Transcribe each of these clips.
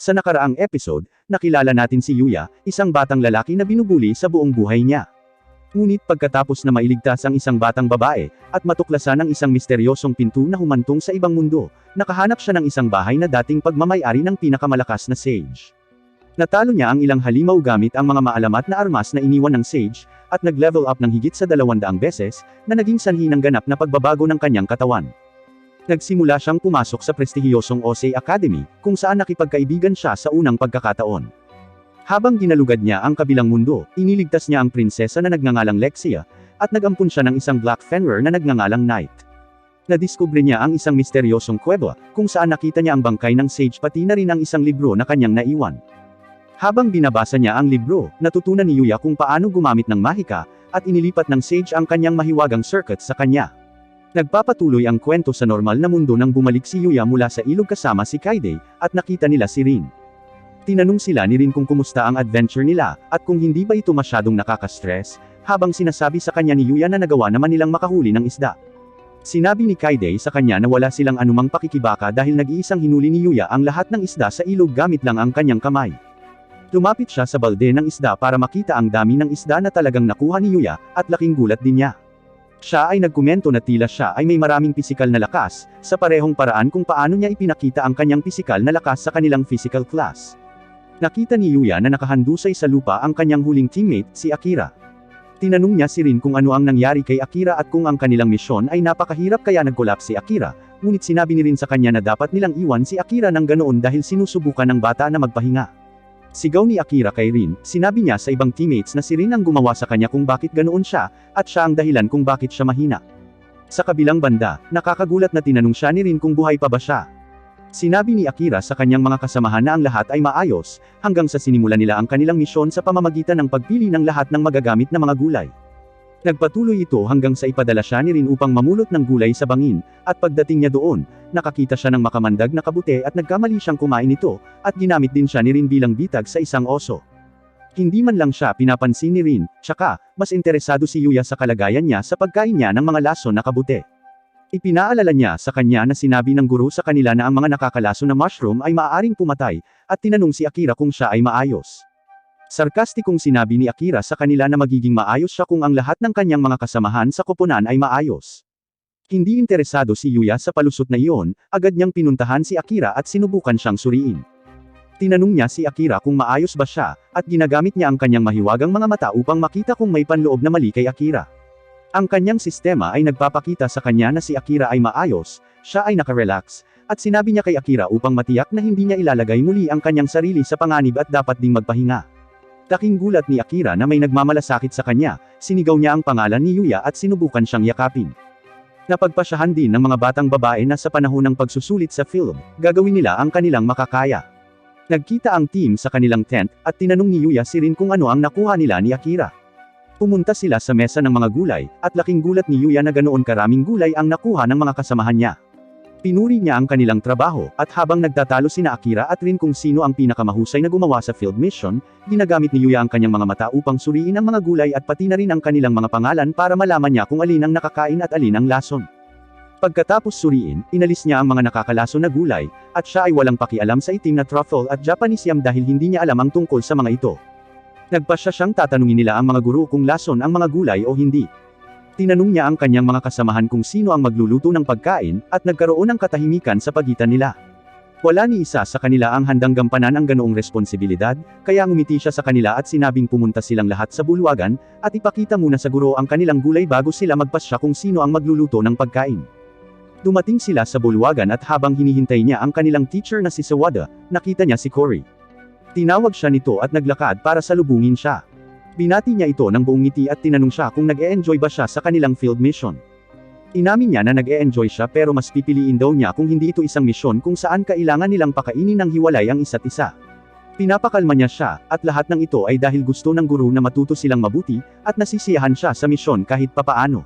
Sa nakaraang episode, nakilala natin si Yuya, isang batang lalaki na binubuli sa buong buhay niya. Ngunit pagkatapos na mailigtas ang isang batang babae, at matuklasan ang isang misteryosong pinto na humantong sa ibang mundo, nakahanap siya ng isang bahay na dating pagmamayari ng pinakamalakas na sage. Natalo niya ang ilang halimaw gamit ang mga maalamat na armas na iniwan ng sage, at nag-level up ng higit sa dalawandaang beses, na naging sanhi ng ganap na pagbabago ng kanyang katawan. Nagsimula siyang pumasok sa prestihiyosong Osei Academy, kung saan nakipagkaibigan siya sa unang pagkakataon. Habang ginalugad niya ang kabilang mundo, iniligtas niya ang prinsesa na nagngangalang Lexia, at nagampun siya ng isang Black Fenrir na nagngangalang Knight. Nadiskubre niya ang isang misteryosong kuweba, kung saan nakita niya ang bangkay ng sage pati na rin ang isang libro na kanyang naiwan. Habang binabasa niya ang libro, natutunan ni Yuya kung paano gumamit ng mahika, at inilipat ng sage ang kanyang mahiwagang circuit sa kanya. Nagpapatuloy ang kwento sa normal na mundo nang bumalik si Yuya mula sa ilog kasama si Kaide, at nakita nila si Rin. Tinanong sila ni Rin kung kumusta ang adventure nila, at kung hindi ba ito masyadong nakaka-stress, habang sinasabi sa kanya ni Yuya na nagawa naman nilang makahuli ng isda. Sinabi ni Kaide sa kanya na wala silang anumang pakikibaka dahil nag-iisang hinuli ni Yuya ang lahat ng isda sa ilog gamit lang ang kanyang kamay. Lumapit siya sa balde ng isda para makita ang dami ng isda na talagang nakuha ni Yuya, at laking gulat din niya. Siya ay nagkomento na tila siya ay may maraming pisikal na lakas, sa parehong paraan kung paano niya ipinakita ang kanyang pisikal na lakas sa kanilang physical class. Nakita ni Yuya na nakahandusay sa lupa ang kanyang huling teammate, si Akira. Tinanong niya si Rin kung ano ang nangyari kay Akira at kung ang kanilang misyon ay napakahirap kaya nag-collapse si Akira, ngunit sinabi ni Rin sa kanya na dapat nilang iwan si Akira ng ganoon dahil sinusubukan ng bata na magpahinga. Sigaw ni Akira kay Rin, sinabi niya sa ibang teammates na si Rin ang gumawa sa kanya kung bakit ganoon siya, at siya ang dahilan kung bakit siya mahina. Sa kabilang banda, nakakagulat na tinanong siya ni Rin kung buhay pa ba siya. Sinabi ni Akira sa kanyang mga kasamahan na ang lahat ay maayos, hanggang sa sinimulan nila ang kanilang misyon sa pamamagitan ng pagpili ng lahat ng magagamit na mga gulay. Nagpatuloy ito hanggang sa ipadala siya ni Rin upang mamulot ng gulay sa bangin, at pagdating niya doon, nakakita siya ng makamandag na kabute at nagkamali siyang kumain nito, at ginamit din siya ni Rin bilang bitag sa isang oso. Hindi man lang siya pinapansin ni Rin, tsaka, mas interesado si Yuya sa kalagayan niya sa pagkain niya ng mga laso na kabute. Ipinaalala niya sa kanya na sinabi ng guro sa kanila na ang mga nakakalaso na mushroom ay maaaring pumatay, at tinanong si Akira kung siya ay maayos. Sarkastikong sinabi ni Akira sa kanila na magiging maayos siya kung ang lahat ng kanyang mga kasamahan sa koponan ay maayos. Hindi interesado si Yuya sa palusot na iyon, agad niyang pinuntahan si Akira at sinubukan siyang suriin. Tinanong niya si Akira kung maayos ba siya, at ginagamit niya ang kanyang mahiwagang mga mata upang makita kung may panloob na mali kay Akira. Ang kanyang sistema ay nagpapakita sa kanya na si Akira ay maayos, siya ay nakarelax, at sinabi niya kay Akira upang matiyak na hindi niya ilalagay muli ang kanyang sarili sa panganib at dapat ding magpahinga. Taking gulat ni Akira na may nagmamalasakit sa kanya, sinigaw niya ang pangalan ni Yuya at sinubukan siyang yakapin. Napagpasyahan din ng mga batang babae na sa panahon ng pagsusulit sa film, gagawin nila ang kanilang makakaya. Nagkita ang team sa kanilang tent, at tinanong ni Yuya si Rin kung ano ang nakuha nila ni Akira. Pumunta sila sa mesa ng mga gulay, at laking gulat ni Yuya na ganoon karaming gulay ang nakuha ng mga kasamahan niya. Pinuri niya ang kanilang trabaho, at habang nagtatalo sina Akira at Rin kung sino ang pinakamahusay na gumawa sa field mission, ginagamit ni Yuya ang kanyang mga mata upang suriin ang mga gulay at pati na rin ang kanilang mga pangalan para malaman niya kung alin ang nakakain at alin ang lason. Pagkatapos suriin, inalis niya ang mga nakakalaso na gulay, at siya ay walang pakialam sa itim na truffle at Japanese yam dahil hindi niya alam ang tungkol sa mga ito. Nagpasya siyang tatanungin nila ang mga guro kung lason ang mga gulay o hindi. Tinanong niya ang kanyang mga kasamahan kung sino ang magluluto ng pagkain, at nagkaroon ng katahimikan sa pagitan nila. Wala ni isa sa kanila ang handang gampanan ang ganoong responsibilidad, kaya ngumiti siya sa kanila at sinabing pumunta silang lahat sa bulwagan, at ipakita muna sa guro ang kanilang gulay bago sila magpasya kung sino ang magluluto ng pagkain. Dumating sila sa bulwagan at habang hinihintay niya ang kanilang teacher na si Sawada, nakita niya si Cory. Tinawag siya nito at naglakad para salubungin siya. Binati niya ito ng buong ngiti at tinanong siya kung nag-e-enjoy ba siya sa kanilang field mission. Inamin niya na nag-e-enjoy siya pero mas pipiliin daw niya kung hindi ito isang misyon kung saan kailangan nilang pakainin ng hiwalay ang isa't isa. Pinapakalma niya siya, at lahat ng ito ay dahil gusto ng guru na matuto silang mabuti, at nasisiyahan siya sa misyon kahit papaano.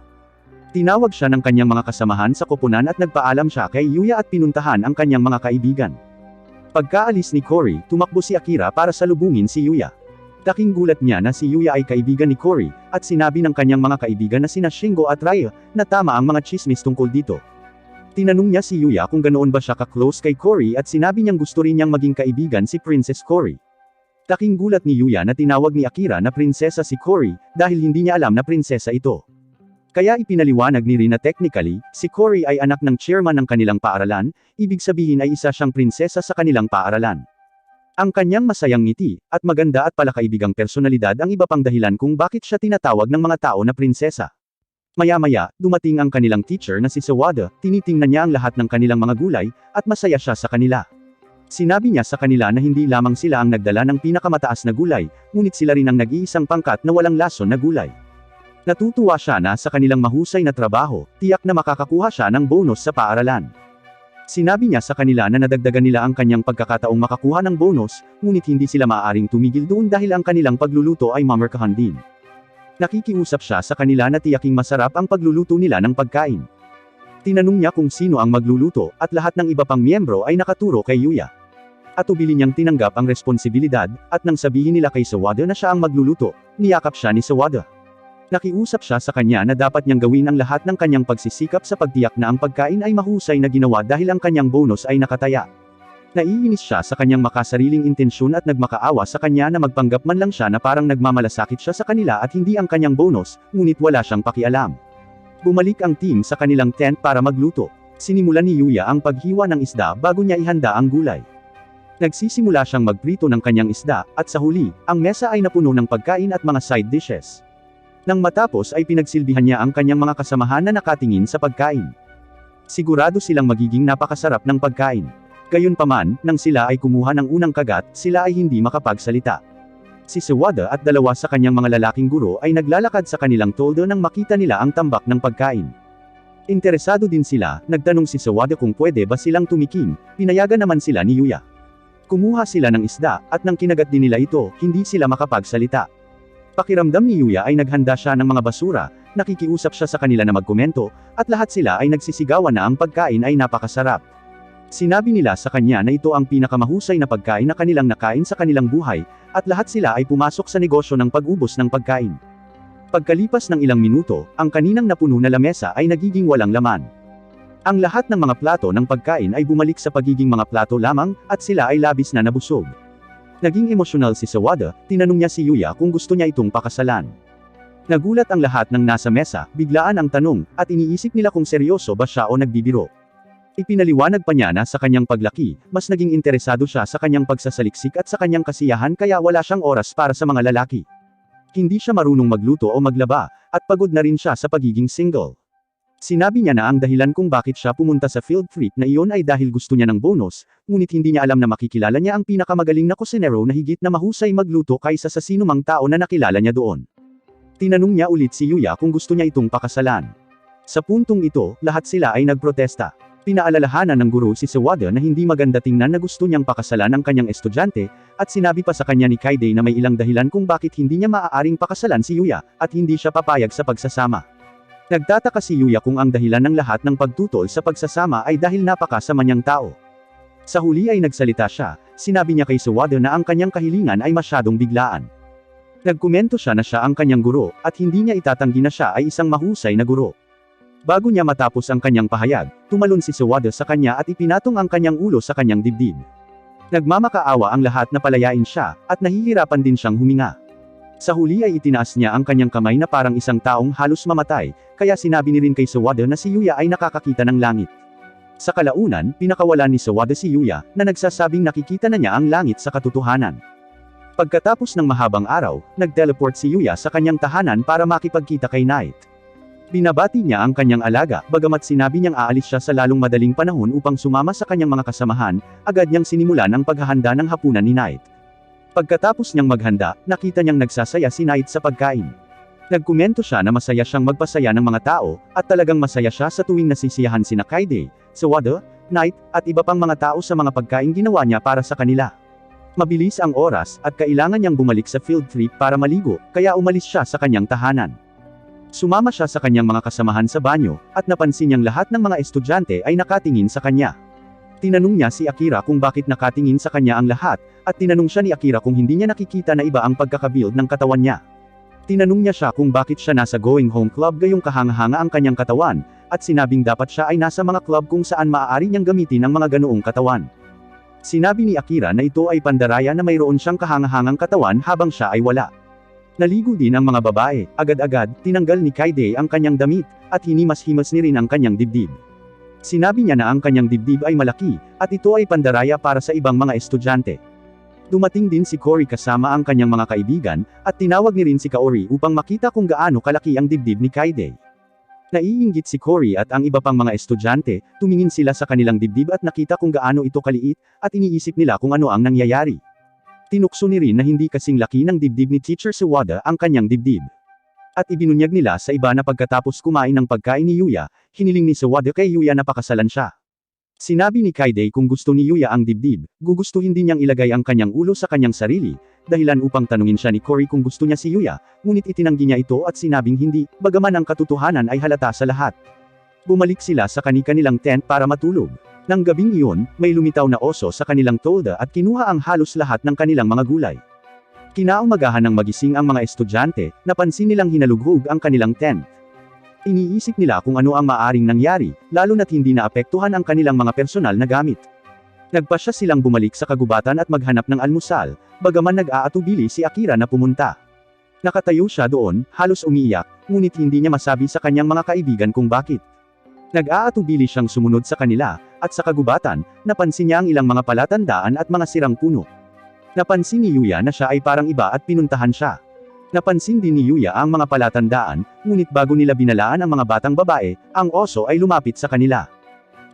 Tinawag siya ng kanyang mga kasamahan sa koponan at nagpaalam siya kay Yuya at pinuntahan ang kanyang mga kaibigan. Pagkaalis ni Cory, tumakbo si Akira para salubungin si Yuya. Daking gulat niya na si Yuya ay kaibigan ni Cory, at sinabi ng kanyang mga kaibigan na sina Shingo at Raya, na tama ang mga chismis tungkol dito. Tinanong niya si Yuya kung ganoon ba siya ka-close kay Cory at sinabi niyang gusto rin niyang maging kaibigan si Princess Cory. Taking gulat ni Yuya na tinawag ni Akira na prinsesa si Cory, dahil hindi niya alam na prinsesa ito. Kaya ipinaliwanag ni Rina technically, si Cory ay anak ng chairman ng kanilang paaralan, ibig sabihin ay isa siyang prinsesa sa kanilang paaralan. Ang kanyang masayang ngiti, at maganda at palakaibigang personalidad ang iba pang dahilan kung bakit siya tinatawag ng mga tao na prinsesa. Maya-maya, dumating ang kanilang teacher na si Sawada, tinitingnan niya ang lahat ng kanilang mga gulay, at masaya siya sa kanila. Sinabi niya sa kanila na hindi lamang sila ang nagdala ng pinakamataas na gulay, ngunit sila rin ang nag-iisang pangkat na walang lason na gulay. Natutuwa siya na sa kanilang mahusay na trabaho, tiyak na makakakuha siya ng bonus sa paaralan. Sinabi niya sa kanila na nadagdagan nila ang kanyang pagkakataong makakuha ng bonus, ngunit hindi sila maaaring tumigil doon dahil ang kanilang pagluluto ay mamarkahan din. Nakikiusap siya sa kanila na tiyaking masarap ang pagluluto nila ng pagkain. Tinanong niya kung sino ang magluluto, at lahat ng iba pang miyembro ay nakaturo kay Yuya. At ubili niyang tinanggap ang responsibilidad, at nang sabihin nila kay Sawada na siya ang magluluto, niyakap siya ni Sawada. Nakiusap siya sa kanya na dapat niyang gawin ang lahat ng kanyang pagsisikap sa pagtiyak na ang pagkain ay mahusay na ginawa dahil ang kanyang bonus ay nakataya. Naiinis siya sa kanyang makasariling intensyon at nagmakaawa sa kanya na magpanggap man lang siya na parang nagmamalasakit siya sa kanila at hindi ang kanyang bonus, ngunit wala siyang pakialam. Bumalik ang team sa kanilang tent para magluto. Sinimulan ni Yuya ang paghiwa ng isda bago niya ihanda ang gulay. Nagsisimula siyang magprito ng kanyang isda, at sa huli, ang mesa ay napuno ng pagkain at mga side dishes. Nang matapos ay pinagsilbihan niya ang kanyang mga kasamahan na nakatingin sa pagkain. Sigurado silang magiging napakasarap ng pagkain. Gayunpaman, nang sila ay kumuha ng unang kagat, sila ay hindi makapagsalita. Si Sawada at dalawa sa kanyang mga lalaking guro ay naglalakad sa kanilang toldo nang makita nila ang tambak ng pagkain. Interesado din sila, nagtanong si Sawada kung pwede ba silang tumikim, pinayagan naman sila ni Yuya. Kumuha sila ng isda, at nang kinagat din nila ito, hindi sila makapagsalita. Pakiramdam ni Yuya ay naghanda siya ng mga basura, nakikiusap siya sa kanila na magkomento, at lahat sila ay nagsisigawan na ang pagkain ay napakasarap. Sinabi nila sa kanya na ito ang pinakamahusay na pagkain na kanilang nakain sa kanilang buhay, at lahat sila ay pumasok sa negosyo ng pag-ubos ng pagkain. Pagkalipas ng ilang minuto, ang kaninang napuno na lamesa ay nagiging walang laman. Ang lahat ng mga plato ng pagkain ay bumalik sa pagiging mga plato lamang, at sila ay labis na nabusog. Naging emosyonal si Sawada, tinanong niya si Yuya kung gusto niya itong pakasalan. Nagulat ang lahat ng nasa mesa, biglaan ang tanong, at iniisip nila kung seryoso ba siya o nagbibiro. Ipinaliwanag pa niya na sa kanyang paglaki, mas naging interesado siya sa kanyang pagsasaliksik at sa kanyang kasiyahan kaya wala siyang oras para sa mga lalaki. Hindi siya marunong magluto o maglaba, at pagod na rin siya sa pagiging single. Sinabi niya na ang dahilan kung bakit siya pumunta sa field trip na iyon ay dahil gusto niya ng bonus, ngunit hindi niya alam na makikilala niya ang pinakamagaling na kusinero na higit na mahusay magluto kaysa sa sinumang tao na nakilala niya doon. Tinanong niya ulit si Yuya kung gusto niya itong pakasalan. Sa puntong ito, lahat sila ay nagprotesta. Pinaalalahanan ng guro si Sawada na hindi maganda tingnan na gusto niyang pakasalan ang kanyang estudyante, at sinabi pa sa kanya ni Kaide na may ilang dahilan kung bakit hindi niya maaaring pakasalan si Yuya, at hindi siya papayag sa pagsasama. Nagtataka si Yuya kung ang dahilan ng lahat ng pagtutol sa pagsasama ay dahil napakasama niyang tao. Sa huli ay nagsalita siya, sinabi niya kay Sawada na ang kanyang kahilingan ay masyadong biglaan. Nagkomento siya na siya ang kanyang guro, at hindi niya itatanggi na siya ay isang mahusay na guro. Bago niya matapos ang kanyang pahayag, tumalon si Sawada sa kanya at ipinatong ang kanyang ulo sa kanyang dibdib. Nagmamakaawa ang lahat na palayain siya, at nahihirapan din siyang huminga. Sa huli ay itinaas niya ang kanyang kamay na parang isang taong halos mamatay, kaya sinabi ni rin kay Sawada na si Yuya ay nakakakita ng langit. Sa kalaunan, pinakawalan ni Sawada si Yuya, na nagsasabing nakikita na niya ang langit sa katotohanan. Pagkatapos ng mahabang araw, nag-teleport si Yuya sa kanyang tahanan para makipagkita kay Knight. Binabati niya ang kanyang alaga, bagamat sinabi niyang aalis siya sa lalong madaling panahon upang sumama sa kanyang mga kasamahan, agad niyang sinimulan ang paghahanda ng hapunan ni Knight. Pagkatapos niyang maghanda, nakita niyang nagsasaya si Knight sa pagkain. Nagkomento siya na masaya siyang magpasaya ng mga tao, at talagang masaya siya sa tuwing nasisiyahan sina Kaide, Sawada, Knight, at iba pang mga tao sa mga pagkain ginawa niya para sa kanila. Mabilis ang oras, at kailangan niyang bumalik sa field trip para maligo, kaya umalis siya sa kanyang tahanan. Sumama siya sa kanyang mga kasamahan sa banyo, at napansin niyang lahat ng mga estudyante ay nakatingin sa kanya. Tinanong niya si Akira kung bakit nakatingin sa kanya ang lahat, at tinanong siya ni Akira kung hindi niya nakikita na iba ang pagkakabuild ng katawan niya. Tinanong niya siya kung bakit siya nasa going home club gayong kahanga-hanga ang kanyang katawan, at sinabing dapat siya ay nasa mga club kung saan maaari niyang gamitin ang mga ganoong katawan. Sinabi ni Akira na ito ay pandaraya na mayroon siyang kahangahangang katawan habang siya ay wala. Naligo din ang mga babae, agad-agad, tinanggal ni Kaide ang kanyang damit, at hinimas-himas ni rin ang kanyang dibdib. Sinabi niya na ang kanyang dibdib ay malaki, at ito ay pandaraya para sa ibang mga estudyante. Dumating din si Cory kasama ang kanyang mga kaibigan, at tinawag ni rin si Kaori upang makita kung gaano kalaki ang dibdib ni Kaide. Naiinggit si Cory at ang iba pang mga estudyante, tumingin sila sa kanilang dibdib at nakita kung gaano ito kaliit, at iniisip nila kung ano ang nangyayari. Tinukso ni rin na hindi kasing laki ng dibdib ni Teacher Sawada ang kanyang dibdib. At ibinunyag nila sa iba na pagkatapos kumain ng pagkain ni Yuya, hiniling ni Sawada kay Yuya na pakasalan siya. Sinabi ni Kaide kung gusto ni Yuya ang dibdib, gugustuhin din niyang ilagay ang kanyang ulo sa kanyang sarili, dahilan upang tanungin siya ni Cory kung gusto niya si Yuya, ngunit itinanggi niya ito at sinabing hindi, bagaman ang katotohanan ay halata sa lahat. Bumalik sila sa kani-kanilang tent para matulog. Nang gabing iyon, may lumitaw na oso sa kanilang tolda at kinuha ang halos lahat ng kanilang mga gulay. Kinaumagahan ng magising ang mga estudyante, napansin nilang hinalughog ang kanilang tent. Iniisip nila kung ano ang maaring nangyari, lalo na't hindi naapektuhan ang kanilang mga personal na gamit. Nagpasya silang bumalik sa kagubatan at maghanap ng almusal, bagaman nag-aatubili si Akira na pumunta. Nakatayo siya doon, halos umiiyak, ngunit hindi niya masabi sa kanyang mga kaibigan kung bakit. Nag-aatubili siyang sumunod sa kanila, at sa kagubatan, napansin niya ang ilang mga palatandaan at mga sirang puno. Napansin ni Yuya na siya ay parang iba at pinuntahan siya. Napansin din ni Yuya ang mga palatandaan, ngunit bago nila binalaan ang mga batang babae, ang oso ay lumapit sa kanila.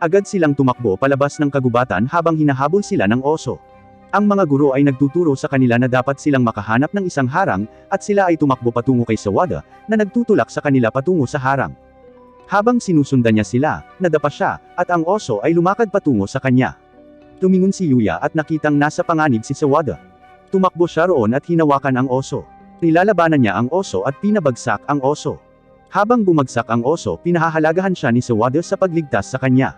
Agad silang tumakbo palabas ng kagubatan habang hinahabol sila ng oso. Ang mga guro ay nagtuturo sa kanila na dapat silang makahanap ng isang harang, at sila ay tumakbo patungo kay Sawada, na nagtutulak sa kanila patungo sa harang. Habang sinusundan niya sila, nadapa siya, at ang oso ay lumakad patungo sa kanya. Tumingon si Yuya at nakitang nasa panganib si Sawada. Tumakbo siya roon at hinawakan ang oso. Nilalabanan niya ang oso at pinabagsak ang oso. Habang bumagsak ang oso, pinahahalagahan siya ni Sawada sa pagligtas sa kanya.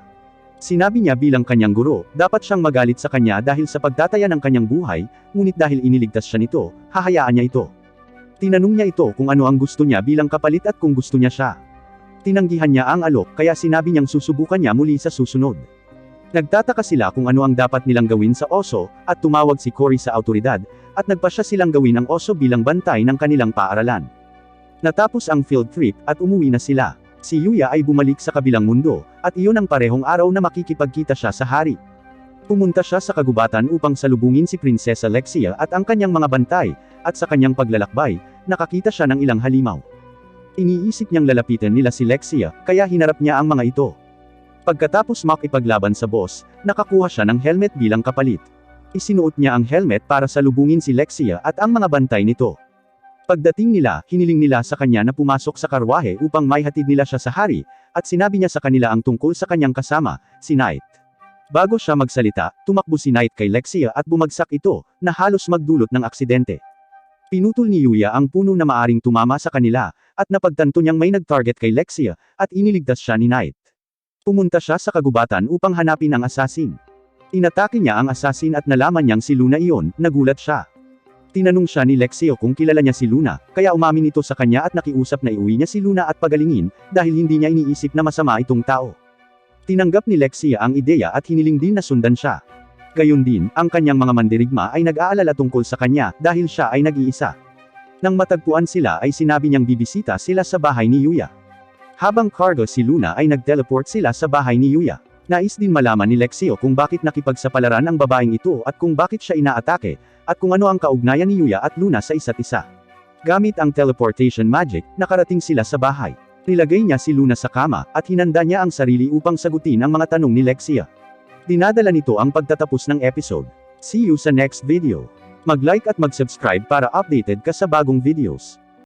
Sinabi niya bilang kanyang guro, dapat siyang magalit sa kanya dahil sa pagtataya ng kanyang buhay, ngunit dahil iniligtas siya nito, hahayaan niya ito. Tinanong niya ito kung ano ang gusto niya bilang kapalit at kung gusto niya siya. Tinanggihan niya ang alok kaya sinabi niyang susubukan niya muli sa susunod. Nagtataka sila kung ano ang dapat nilang gawin sa oso, at tumawag si Cory sa autoridad, at nagpasya silang gawin ang oso bilang bantay ng kanilang paaralan. Natapos ang field trip, at umuwi na sila. Si Yuya ay bumalik sa kabilang mundo, at iyon ang parehong araw na makikipagkita siya sa hari. Pumunta siya sa kagubatan upang salubungin si Prinsesa Lexia at ang kanyang mga bantay, at sa kanyang paglalakbay, nakakita siya ng ilang halimaw. Iniisip niyang lalapitan nila si Lexia, kaya hinarap niya ang mga ito. Pagkatapos makipaglaban sa boss, nakakuha siya ng helmet bilang kapalit. Isinuot niya ang helmet para salubungin si Lexia at ang mga bantay nito. Pagdating nila, hiniling nila sa kanya na pumasok sa karwahe upang maihatid nila siya sa hari, at sinabi niya sa kanila ang tungkol sa kanyang kasama, si Knight. Bago siya magsalita, tumakbo si Knight kay Lexia at bumagsak ito, na halos magdulot ng aksidente. Pinutol ni Yuya ang puno na maaring tumama sa kanila, at napagtanto niyang may nag-target kay Lexia, at iniligtas siya ni Knight. Pumunta siya sa kagubatan upang hanapin ang assassin. Inatake niya ang assassin at nalaman niyang si Luna iyon, nagulat siya. Tinanong siya ni Lexio kung kilala niya si Luna, kaya umamin ito sa kanya at nakiusap na iuwi niya si Luna at pagalingin, dahil hindi niya iniisip na masama itong tao. Tinanggap ni Lexia ang ideya at hiniling din na sundan siya. Gayon din, ang kanyang mga mandirigma ay nag-aalala tungkol sa kanya, dahil siya ay nag-iisa. Nang matagpuan sila ay sinabi niyang bibisita sila sa bahay ni Yuya. Habang cargo si Luna ay nag-teleport sila sa bahay ni Yuya. Nais din malaman ni Lexio kung bakit nakipagsapalaran ang babaeng ito at kung bakit siya inaatake, at kung ano ang kaugnayan ni Yuya at Luna sa isa't isa. Gamit ang teleportation magic, nakarating sila sa bahay. Nilagay niya si Luna sa kama, at hinanda niya ang sarili upang sagutin ang mga tanong ni Lexia. Dinadala nito ang pagtatapos ng episode. See you sa next video. Mag-like at mag-subscribe para updated ka sa bagong videos.